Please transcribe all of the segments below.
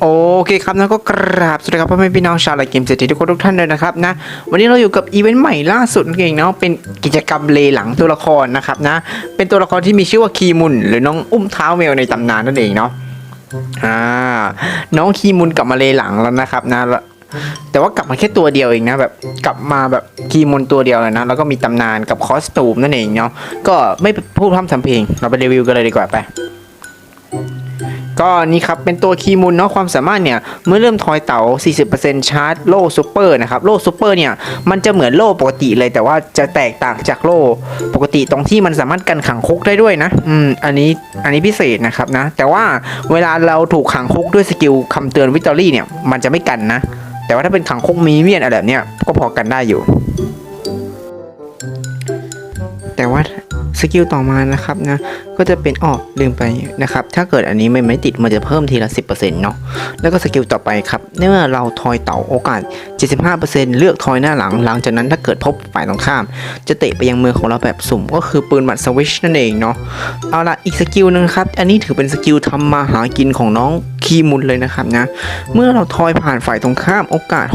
โอเคครับนะก็กราบสวัสดีครับพ่อแม่พี่น้องชาวไลเกมเศรษฐีทุกคนทุกท่านเลยนะครับนะวันนี้เราอยู่กับอีเวนต์ใหม่ล่าสุดนั่นเองเนาะเป็นกิจกรรมเลหลังตัวละครนะครับนะเป็นตัวละครที่มีชื่อว่าคีมุนหรือน้องอุ้มเท้าแมวในตำนานนั่นเองเนาะอ่าน้องคีมุนกลับมาเลหลังแล้วนะครับนะแล้วแต่ว่ากลับมาแค่ตัวเดียวเองนะแบบกลับมาแบบคีมุนตัวเดียวเลยนะแล้วก็มีตำนานกับคอสตูมนั่นเองเนาะก็ไม่พูดพร่ำทำเพลงเราไปรีวิวกันเลยดีกว่าไป ก็นี่ครับเป็นตัวคีมูลเนาะความสามารถเนี่ยเมื่อเริ่มทอยเต๋า 40%ชาร์จโล่ซูเปอร์นะครับโล่ซูเปอร์เนี่ยมันจะเหมือนโล่ปกติเลย แต่ว่าจะแตกต่างจากโล่ปกติตรงที่มันสามารถกันขังคุกได้ด้วยนะอืมอันนี้อันนี้พิเศษนะครับนะ แต่ว่าเวลาเราถูกขังคุกด้วยสกิลคำเตือนวิตอรี่เนี่ยมันจะไม่กันนะ แต่ว่าถ้าเป็นขังคุกมีเมียนอะไรแบบเนี้ยก็พอกันได้อยู่ แต่ว่าสกิลต่อมานะครับนะก็จะเป็นออกลืมไปนะครับถ้าเกิดอันนี้ไม่ไม่ติดมันจะเพิ่มทีละ 10%เนาะแล้วก็สกิลต่อไปครับเมื่อเราทอยเต่าโอกาส 75%เลือกทอยหน้าหลัง หลังจากนั้นถ้าเกิดพบฝ่ายตรงข้าม จะเตะไปยังมือของเราแบบสุ่มก็คือปืนหมัดสวิชนั่นเองเนาะเอาละอีกสกิลหนึงครับ อันนี้ถือเป็นสกิลทำมาหากินของน้องคีมุนเลยนะครับนะเมื่อเราทอยผ่านฝ่ายตรงข้ามโอกาส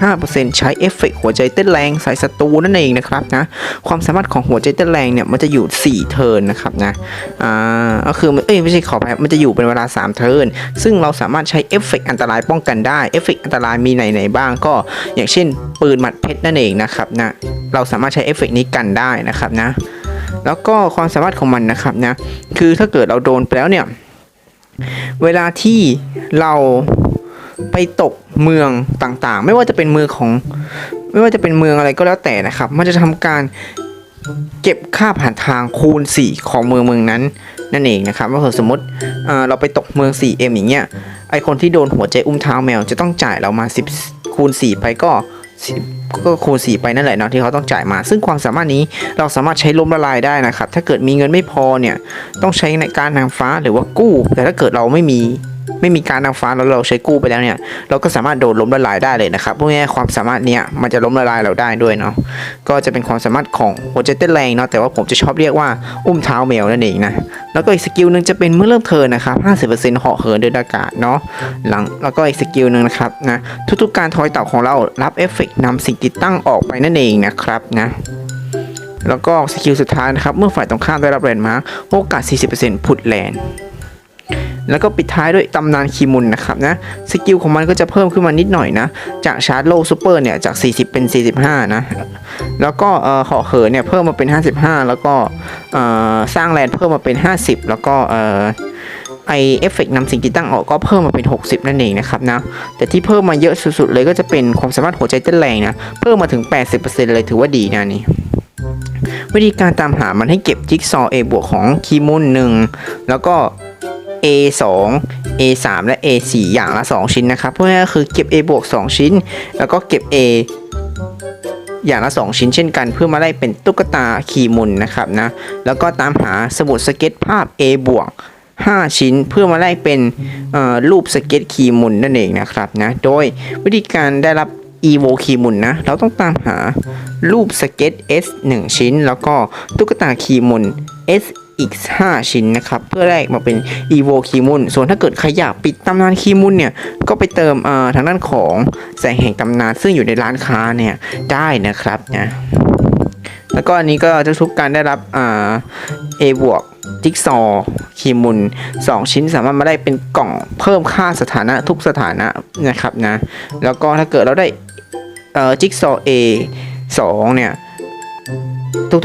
65%ใช้เอฟเฟกต์หัวใจเต้นแรงใส่ศัตรูนั่นเองนะครับนะความสามารถของหัวใจเต้นแรงเนี่ยมันจะอยู่ 4 เทิร์นนะครับนะอ่าก็คือเอ้ยไม่ใช่ขอไปมันจะอยู่เป็นเวลา 3 เทิร์นซึ่งเราสามารถใช้เอฟเฟกต์อันตรายป้องกันได้เอฟเฟกต์อันตรายมีไหนๆบ้างก็ อย่างเช่น ปืนหมัดเพชรนั่นเองนะครับนะเราสามารถใช้เอฟเฟกต์นี้กันได้นะครับนะแล้วก็ความสามารถของมันนะครับนะคือถ้าเกิดเราโดนไปแล้วเนี่ยเวลาที่เราไปตกเมืองต่างๆ ไม่ว่าจะเป็นเมืองของ ไม่ว่าจะเป็นเมืองอะไรก็แล้วแต่นะครับ มันจะทำการ เก็บค่าผ่านทางคูณ 4 ของเมืองเมืองนั้น นั่นเองนะครับว่าสมมติเเราไปตกเมือง 4M อย่างเงี้ยไอคนที่โดนหัวใจอุ้มเท้าแมวจะต้องจ่ายเรามา 10 คูณ 4 ไปก็10ก็คูณ 4 ไปนั่นแหละเนาะที่เขาต้องจ่ายมา ซึ่งความสามารถนี้เราสามารถใช้ล้มละลายได้นะครับ ถ้าเกิดมีเงินไม่พอเนี่ย ต้องใช้ในการนางฟ้าหรือว่ากู้ แต่ถ้าเกิดเราไม่มี ไม่มีการนางฟ้าแล้วเราใช้กู้ไปแล้วเนี่ย เราก็สามารถโดนล้มละลายได้เลยนะครับพวกนี้ความสามารถเนี้ยมันจะล้มละลายเราได้ด้วยเนาะก็จะเป็นความสามารถของหัวใจเต้นแรงเนาะแต่ว่าผมจะชอบเรียกว่าอุ้มเท้าแมวนั่นเองนะแล้วก็อีกสกิลหนึ่งจะเป็นเมื่อเริ่มเทินนะครับ50%เหาะเหินเดินอากาศเนาะหลังแล้วก็อีกสกิลหนึ่งนะครับนะทุกๆการทอยเต่าของเรารับเอฟเฟกต์นำสิ่งติดตั้งออกไปนั่นเองนะครับนะแล้วก็สกิลสุดท้ายนะครับ เมื่อฝ่ายตรงข้ามได้รับแลนด์มาร์คโอกาส 40%ผุดแลนด์ แล้วก็ปิดท้ายด้วยตำนานคีมุนนะครับนะสกิลของมันก็จะเพิ่มขึ้นมานิดหน่อยนะ จากชาร์จโลซูเปอร์เนี่ยจาก 40 เป็น 45 นะ แล้วก็เออเหาะเหินเนี่ยเพิ่มมาเป็น 55 แล้วก็เออสร้างแลนด์เพิ่มมาเป็น 50 แล้วก็เออไอเอฟเฟกนำสิ่งติดตั้งออกก็เพิ่มมาเป็น 60 นั่นเองนะครับนะ แต่ที่เพิ่มมาเยอะสุดๆเลยก็จะเป็นความสามารถหัวใจเต้นแรงนะ เพิ่มมาถึง 80%เลยถือว่าดีนะนี่วิธีการตามหามันให้เก็บจิ๊กซอว์ A บวกของคีมุนหนึ่งแล้วก็ A 2 A 3 และ A 4 อย่างละ 2 ชิ้นนะครับเพราะงั้นคือเก็บ A บวก2ชิ้น แล้วก็เก็บ A อย่างละ 2 ชิ้นเช่นกัน เพื่อมาได้เป็นตุ๊กตาคีมุนนะครับนะแล้วก็ตามหาสมุดสเก็ตภาพ A บวก5 ชิ้นเพื่อมาได้เป็นรูปสเก็ตคีมุนนั่นเองนะครับนะโดยวิธีการได้รับ evo คีมุนนะเราต้องตามหารูปสเก็ต S 1 ชิ้น แล้วก็ตุ๊กตาคีมุน S อีก 5 ชิ้นนะครับ เพื่อแลกมาเป็น evo คีมุนส่วนถ้าเกิดใครอยากปิดตำนานคีมุนเนี่ย ก็ไปเติมเอ่อทางด้านของแสงแห่งตำนานซึ่งอยู่ในร้านค้าเนี่ย ได้นะครับนะแล้วก็อันนี้ก็จะทุกการได้รับอ่า A บวกจิ๊กซอว์คีมุน 2 ชิ้นสามารถมาได้เป็นกล่องเพิ่มค่าสถานะทุกสถานะนะครับนะ แล้วก็ถ้าเกิดเราได้เอ่อจิ๊กซอว์ A 2เนี่ย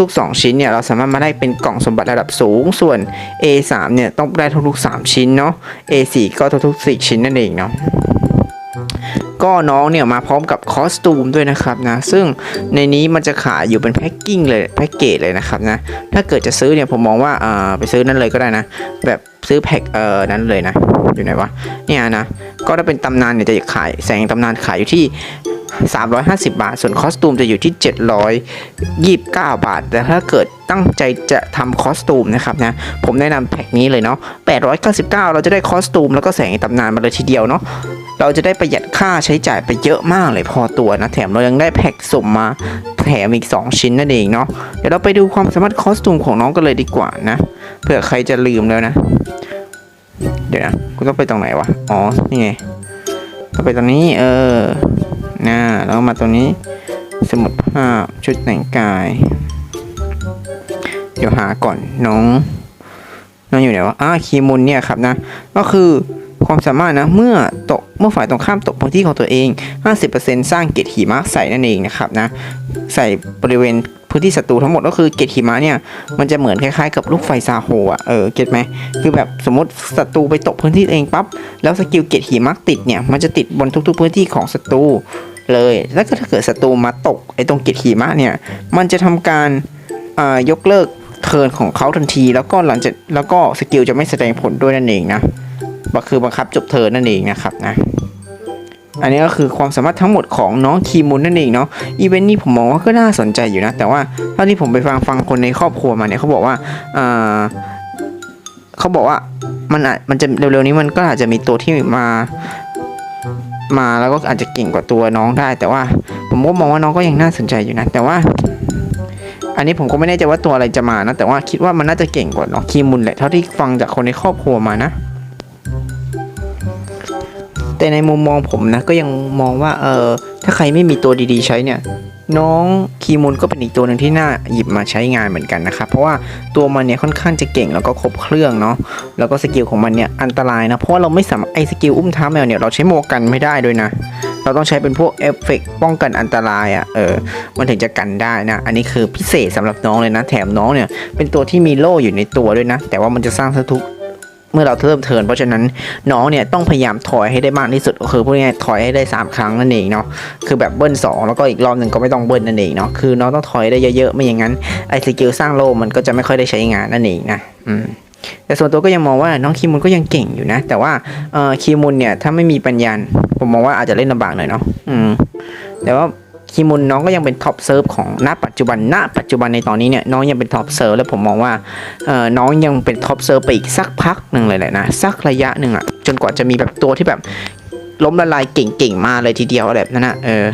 ทุกๆ 2 ชิ้นเนี่ยเราสามารถมาได้เป็นกล่องสมบัติระดับสูง ส่วน A 3 เนี่ยต้องได้ทุกๆ 3 ชิ้นเนาะ A 4 ก็ทุกๆ 4 ชิ้นนั่นเองเนาะก็น้องเนี่ยมาพร้อมกับคอสตูมด้วยนะครับนะ ซึ่งในนี้มันจะขายอยู่เป็นแพ็คกิ้งเลยแพ็กเกจเลยนะครับนะ ถ้าเกิดจะซื้อเนี่ยผมมองว่าเอ่าไปซื้อนั่นเลยก็ได้นะ แบบซื้อแพ็คเออนั้นเลยนะ อยู่ไหนวะเนี่ยนะ ก็ถ้าเป็นตำนานเนี่ยจะขายแสงตำนานขายอยู่ที่ 350 บาท ส่วนคอสตูมจะอยู่ที่ 729 บาท แต่ถ้าเกิดตั้งใจจะทำคอสตูมนะครับนะ ผมแนะนำแพ็คนี้เลยเนาะ 899 เราจะได้คอสตูมแล้วก็แสงตำนานมาเลยทีเดียวเนาะ เราจะได้ประหยัดค่าใช้จ่ายไปเยอะมากเลยพอตัวนะ แถมเรายังได้แพ็คสมมาแถมอีก 2 ชิ้นนั่นเองเนาะ เดี๋ยวเราไปดูความสามารถคอสตูมของน้องกันเลยดีกว่านะ เผื่อใครจะลืมแล้วนะ เดี๋ยวนะ กูต้องไปตรงไหนวะ อ๋อ นี่ไงต้องไปตรงนี้ เออ มาตรงนี้ สมุดภาพชุดแต่งกาย เดี๋ยวหาก่อนน้องน้องอยู่ไหนวะอ่าคีมุนเนี่ยครับนะ ก็คือความสามารถนะเมื่อตกเมื่อฝ่ายตรงข้ามตกพื้นที่ของตัวเอง 50%สร้างเกล็ดหิมะใส่นั่นเองนะครับนะ ใส่บริเวณพื้นที่ศัตรูทั้งหมดก็คือเกล็ดหิมะเนี่ยมันจะเหมือนคล้ายๆกับลูกไฟซาโฮอะเออเก็ตไหมคือแบบสมมติศัตรูไปตกพื้นที่เองปั๊บแล้วสกิลเกล็ดหิมะติดเนี่ยมันจะติดบนทุกๆพื้นที่ของศัตรู เลย แล้วก็ถ้าเกิดศัตรูมาตกไอ้ตรงเกล็ดหิมะเนี่ย มันจะทำการยกเลิกเทิร์นของเขาทันที แล้วก็หลังจากแล้วก็สกิลจะไม่แสดงผลด้วยนั่นเองนะก็คือบังคับจบเทิร์นนั่นเองนะครับนะอันนี้ก็คือความสามารถทั้งหมดของน้องคีมุนนั่นเองเนาะอีเวนต์นี้ผมมองว่าก็น่าสนใจอยู่นะ แต่ว่าเท่าที่ผมไปฟังฟังคนในครอบครัวมาเนี่ยเขาบอกว่าอ่าเขาบอกว่ามันอาจมันจะเร็วๆนี้มันก็อาจจะมีตัวที่มา มาแล้วก็อาจจะเก่งกว่าตัวน้องได้ แต่ว่าผมก็มองว่าน้องก็ยังน่าสนใจอยู่นะแต่ว่า อันนี้ผมก็ไม่แน่ใจว่าตัวอะไรจะมานะ แต่ว่าคิดว่ามันน่าจะเก่งกว่าน้องคีมุนแหละเท่าที่ฟังจากคนในครอบครัวมานะ แต่ในมุมมองผมนะก็ยังมองว่าเออถ้าใครไม่มีตัวดีๆ ใช้เนี่ย น้องคีมุนก็เป็นอีกตัวหนึ่งที่น่าหยิบมาใช้งานเหมือนกันนะครับ เพราะว่าตัวมันเนี่ยค่อนข้างจะเก่งแล้วก็ครบเครื่องเนาะแล้วก็สกิลของมันเนี่ยอันตรายนะเพราะาเราไม่สามารถไอสกิลอุ้มเท้าแมวเนี่ยเราใช้โมกันไม่ได้ด้วยนะ เราต้องใช้เป็นพวกเอฟเฟกต์ป้องกันอันตรายอะ่ะเออมันถึงจะกันได้นะ อันนี้คือพิเศษสำหรับน้องเลยนะ แถมน้องเนี่ยเป็นตัวที่มีโล่อยู่ในตัวด้วยนะ แต่ว่ามันจะสร้างสะทุก เมื่อเราเริ่มเทินเพราะฉะนั้นน้องเนี่ยต้องพยายามถอยให้ได้มากที่สุดก็คือพูดง่ายๆถอยให้ได้ 3 ครั้งนั่นเองเนาะคือแบบเบิ้ลสองแล้วก็อีกรอบหนึ่งก็ไม่ต้องเบิ้ลนั่นเองเนาะคือน้องต้องถอยได้เยอะๆไม่อย่างนั้นไอ้สกิลสร้างโลมันก็จะไม่ค่อยได้ใช้งานนั่นเองนะอืมแต่ส่วนตัวก็ยังมองว่าน้องคีมุนก็ยังเก่งอยู่นะ แต่ว่าเอ่อคีมุนเนี่ยถ้าไม่มีปัญญาผมมองว่าอาจจะเล่นลำบากหน่อยเนาะอืมแต่ว่า คีมุนน้องก็ยังเป็นท็อปเซิร์ฟของณปัจจุบันณปัจจุบันในตอนนี้เนี่ยน้องยังเป็นท็อปเซิร์ฟและผมมองว่าน้องยังเป็นท็อปเซิร์ฟไปอีกสักพักหนึ่งเลยแหละนะสักระยะหนึ่งอะจนกว่าจะมีแบบตัวที่แบบล้มละลายเก่งๆมาเลยทีเดียวแบบนั้นนะเออ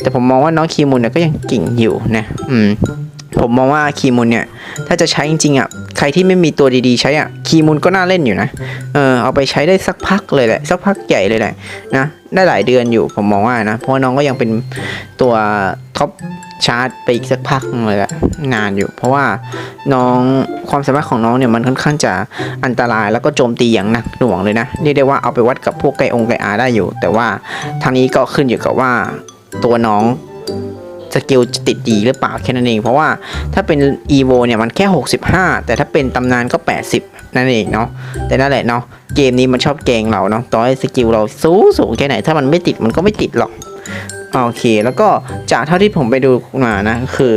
แต่ผมมองว่าน้องคีมุนเนี่ยก็ยังเก่งอยู่นะอืม ผมมองว่าคีมุนเนี่ย ถ้าจะใช้จริงๆอะใครที่ไม่มีตัวดีๆ ใช้อะคีมุนก็น่าเล่นอยู่นะเออเอาไปใช้ได้สักพักเลยแหละสักพักใหญ่เลยแหละนะได้หลายเดือนอยู่ผมมองว่านะเพราะน้องก็ยังเป็นตัวท็อปชาร์ตไปอีกสักพักหนึ่งเลยอะนานอยู่ เพราะว่าน้องความสามารถของน้องเนี่ยมันค่อนข้างจะอันตรายแล้วก็โจมตีอย่างหนักหน่วงเลยนะเรียกได้ว่าเอาไปวัดกับพวกไกองไกอาได้อยู่ แต่ว่าทางนี้ก็ขึ้นอยู่กับว่าตัวน้อง สกิลจะติดดีหรือเปล่าแค่นั้นเอง เพราะว่าถ้าเป็น EVO เนี่ยมันแค่ 65 แต่ถ้าเป็นตำนานก็ 80 นั่นเองเนาะแต่นั่นแหละเนาะเกมนี้มันชอบแกงเราเนาะต่อให้สกิลเราสูงสูงแค่ไหนถ้ามันไม่ติดมันก็ไม่ติดหรอกโอเค แล้วก็จากเท่าที่ผมไปดูมานะคือ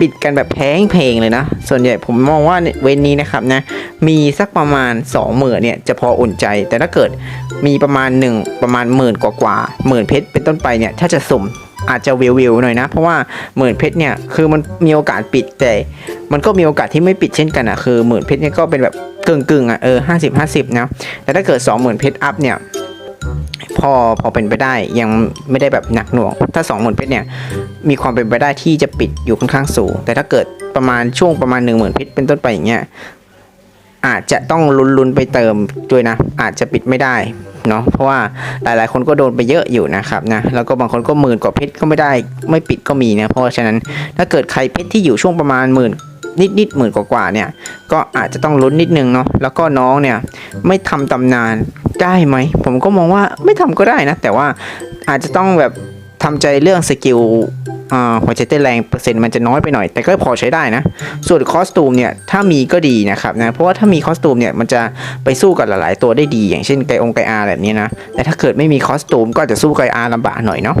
ปิดกันแบบแพงเพลงเลยนะ ส่วนใหญ่ผมมองว่าเว้นนี้นะครับนะ มีสักประมาณ2หมื่นเนี่ยจะพออุ่นใจ แต่ถ้าเกิดมีประมาณหนึ่งประมาณหมื่นกว่ากว่าหมื่นเพชรเป็นต้นไปเนี่ย ถ้าจะสุ่ม อาจจะวิววิวๆหน่อยนะ เพราะว่าหมื่นเพชรเนี่ยคือมันมีโอกาสปิดแต่มันก็มีโอกาสที่ไม่ปิดเช่นกันอะคือหมื่นเพชรเนี่ยก็เป็นแบบกึ่งกึ่งๆอะเออห้าสิบห้าสิบนะแต่ถ้าเกิดสองหมื่นเพชรอัพเนี่ยพอพอเป็นไปได้ยังไม่ได้แบบหนักหน่วง ถ้า 2 0,000เพชรเนี่ยมีความเป็นไปได้ที่จะปิดอยู่ค่อนข้างสูง แต่ถ้าเกิดประมาณช่วงประมาณ 1 0,000เพชรเป็นต้นไปอย่างเงี้ยอาจจะต้องลุ้นๆไปเติมด้วยนะ อาจจะปิดไม่ได้ เนาะเพราะว่าหลายๆ คนก็โดนไปเยอะอยู่นะครับนะแล้วก็บางคนก็หมื่นกว่าเพชรก็ไม่ได้ไม่ปิดก็มีนะเพราะฉะนั้นถ้าเกิดใครเพชรที่อยู่ช่วงประมาณหมื่นนิดนิดหมื่นกว่าเนี่ย ก็อาจจะต้องลุ้นนิดนึงเนาะแล้วก็น้องเนี่ยไม่ทำตำนานได้ไหม ผมก็มองว่าไม่ทำก็ได้นะ แต่ว่าอาจจะต้องแบบ ทำใจเรื่องสกิลหัวใจเต้นแรงเปอร์เซ็นต์มันจะน้อยไปหน่อย แต่ก็พอใช้ได้นะ ส่วนคอสตูมเนี่ยถ้ามีก็ดีนะครับนะเพราะว่าถ้ามีคอสตูมเนี่ยมันจะไปสู้กับหลายๆ ตัวได้ดี อย่างเช่นไกองไกอาแบบนี้นะ แต่ถ้าเกิดไม่มีคอสตูมก็จะสู้ไกอาลำบากหน่อยเนาะ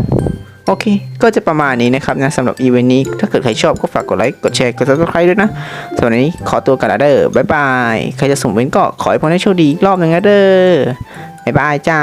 โอเค ก็จะประมาณนี้นะครับนะสำหรับอีเวนต์นี้ ถ้าเกิดใครชอบก็ฝากกดไลค์ กดแชร์ กด subscribe ด้วยนะส่วนวันนี้ขอตัวกันละเด้อบ๊ายบาย ใครจะส่งเว้นก็ขอให้พรให้โชคดีอีกรอบหนึงนะเด้อบ๊ายบายจ้า